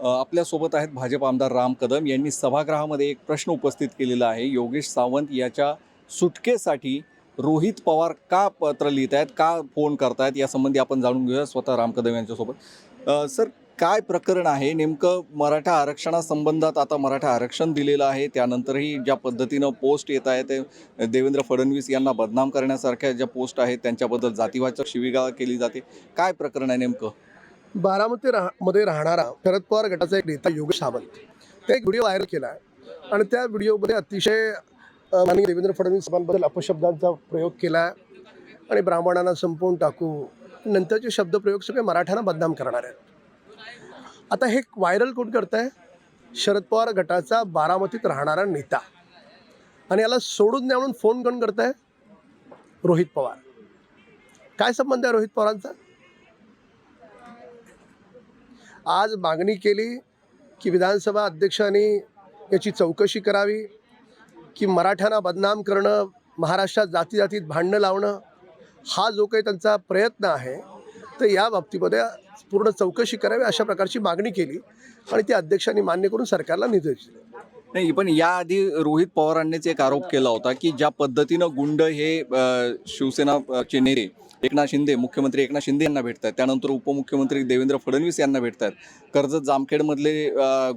आपल्यासोबत आहेत भाजप आमदार राम कदम. यांनी सभागृहामध्ये एक प्रश्न उपस्थित केलेला आहे. योगेश सावंत याच्या सुटकेसाठी रोहित पवार का पत्र लिहित आहेत? का फोन करतायत? यासंबंधी आपण जाणून घेऊया स्वतः राम कदम यांच्यासोबत. सर काय प्रकरण आहे? नेमकं मराठा आरक्षणासंबंधात आता मराठा आरक्षण दिलेलं आहे. त्यानंतरही ज्या पद्धतीनं पोस्ट येत आहे ते देवेंद्र फडणवीस यांना बदनाम करण्यासारख्या ज्या पोस्ट आहेत त्यांच्याबद्दल जातीवाचक शिवीगाळ केली जाते. काय प्रकरण आहे नेमकं? बारामती राहमध्ये राहणारा शरद पवार गटाचा एक नेता योगेश सावंत. ते एक व्हिडिओ व्हायरल केला आहे. आणि त्या व्हिडिओमध्ये अतिशय माननीय देवेंद्र फडणवीस साहेबांबद्दल अपशब्दांचा प्रयोग केला आहे. आणि ब्राह्मणांना संपवून टाकू नंतरचे शब्दप्रयोग सगळे मराठ्यांना बदनाम करणार आहेत. आता हे व्हायरल कोण करत आहे शरद पवार गटाचा बारामतीत राहणारा नेता. आणि याला सोडून द्या म्हणून फोन कोण करत आहे रोहित पवार. काय संबंध आहे रोहित पवारांचा? आज मागणी केली की विधानसभा अध्यक्षांनी याची चौकशी करावी की मराठ्यांना बदनाम करणं महाराष्ट्रात जाती जातीत भांडणं लावणं हा जो काही त्यांचा प्रयत्न आहे तर या बाबतीमध्ये पूर्ण चौकशी करावी अशा प्रकारची मागणी केली आणि ती अध्यक्षांनी मान्य करून सरकारला निर्देश दिले. नाही पण याआधी रोहित पवारांनीच एक आरोप केला होता की ज्या पद्धतीनं गुंड हे शिवसेना चे नेते एकनाथ शिंदे मुख्यमंत्री एकनाथ शिंदे यांना भेटतात त्यानंतर उपमुख्यमंत्री देवेंद्र फडणवीस यांना भेटतात कर्जत जामखेडमधले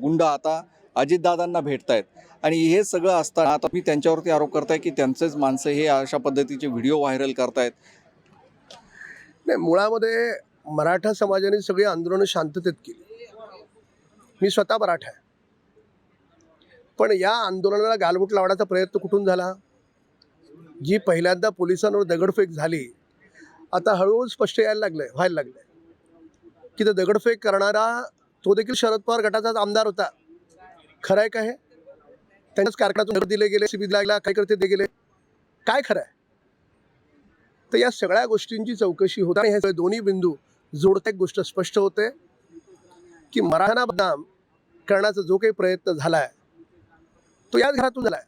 गुंड आता अजितदादांना भेटत आहेत आणि हे सगळं असताना आता मी त्यांच्यावरती आरोप करताय की त्यांचेच माणसं हे अशा पद्धतीचे व्हिडिओ व्हायरल करतायत. नाही मुळामध्ये मराठा समाजाने सगळी आंदोलनं शांततेत केली. मी स्वतः मराठा आहे. पण या आंदोलनाला गालबोट लावण्याचा प्रयत्न कुठून झाला? जी पहिल्यांदा पोलिसांवर दगडफेक झाली आता हळूहळू स्पष्ट यायला लागलं आहे व्हायला लागलं आहे की तो दगडफेक करणारा तो देखील शरद पवार गटाचाच आमदार होता. खरं आहे का हे? त्यांच्याच कारखान्यातून दगड दिले गेले सीबी लागला काय करते ते गेले. काय खरं आहे? तर या सगळ्या गोष्टींची चौकशी होत आणि हे सगळे दोन्ही बिंदू जोडता एक गोष्ट स्पष्ट होते की मराठा बदनाम करण्याचा जो काही प्रयत्न झाला आहे तो याच घरातून झालाय.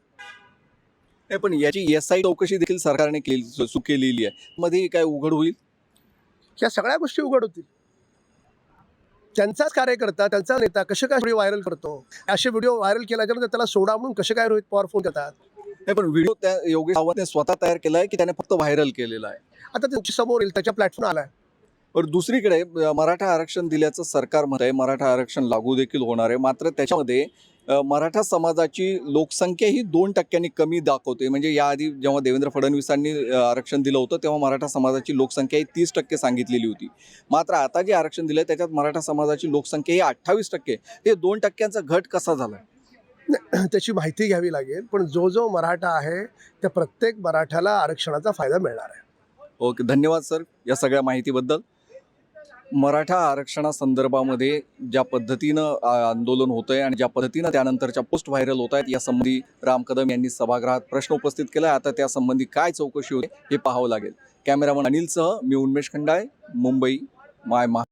नाही, पण याची एस आय चौकशी देखील सरकारने केली सु केलेली आहे. मध्ये काय उघड होईल? या सगळ्या गोष्टी उघड होतील. त्यांचाच कार्यकर्ता त्यांचा नेता कसे काय व्हिडिओ व्हायरल करतो? असे व्हिडिओ व्हायरल केल्याच्यानंतर त्याला सोडा म्हणून कसे काय रोहित पवार फोन करतात? नाही पण व्हिडिओ त्या योगेश सावंतने स्वतः तयार केला आहे की त्याने फक्त व्हायरल केलेला आहे? आता त्यांच्यासमोर येईल त्याच्या प्लॅटफॉर्म आलाय. पण दुसरीकडे मराठा आरक्षण दिल्याचं सरकार म्हणत आहे मराठा आरक्षण लागू देखील होणार आहे. मात्र त्याच्यामध्ये मराठा समाजाची लोकसंख्या ही दोन टक्क्यांनी कमी दाखवते म्हणजे याआधी जेव्हा देवेंद्र फडणवीसांनी आरक्षण दिलं होतं तेव्हा मराठा समाजाची लोकसंख्या ही तीस टक्के सांगितलेली होती. मात्र आता जे आरक्षण दिलं त्याच्यात मराठा समाजाची लोकसंख्या ही अठ्ठावीस टक्के. हे दोन टक्क्यांचा घट कसा झाला? त्याची माहिती घ्यावी लागेल पण जो जो मराठा आहे त्या प्रत्येक मराठ्याला आरक्षणाचा फायदा मिळणार आहे. ओके धन्यवाद सर या सगळ्या माहितीबद्दल. मराठा आरक्षणासंदर्भामध्ये ज्या पद्धतीनं आंदोलन होतं आहे आणि ज्या पद्धतीनं त्यानंतरच्या पोस्ट व्हायरल होत आहेत यासंबंधी राम कदम यांनी सभागृहात प्रश्न उपस्थित केला आहे आता त्यासंबंधी काय चौकशी होते हे पाहावं लागेल. कॅमेरामन अनिलसह मी उन्मेष खंडाळे मुंबई माय महा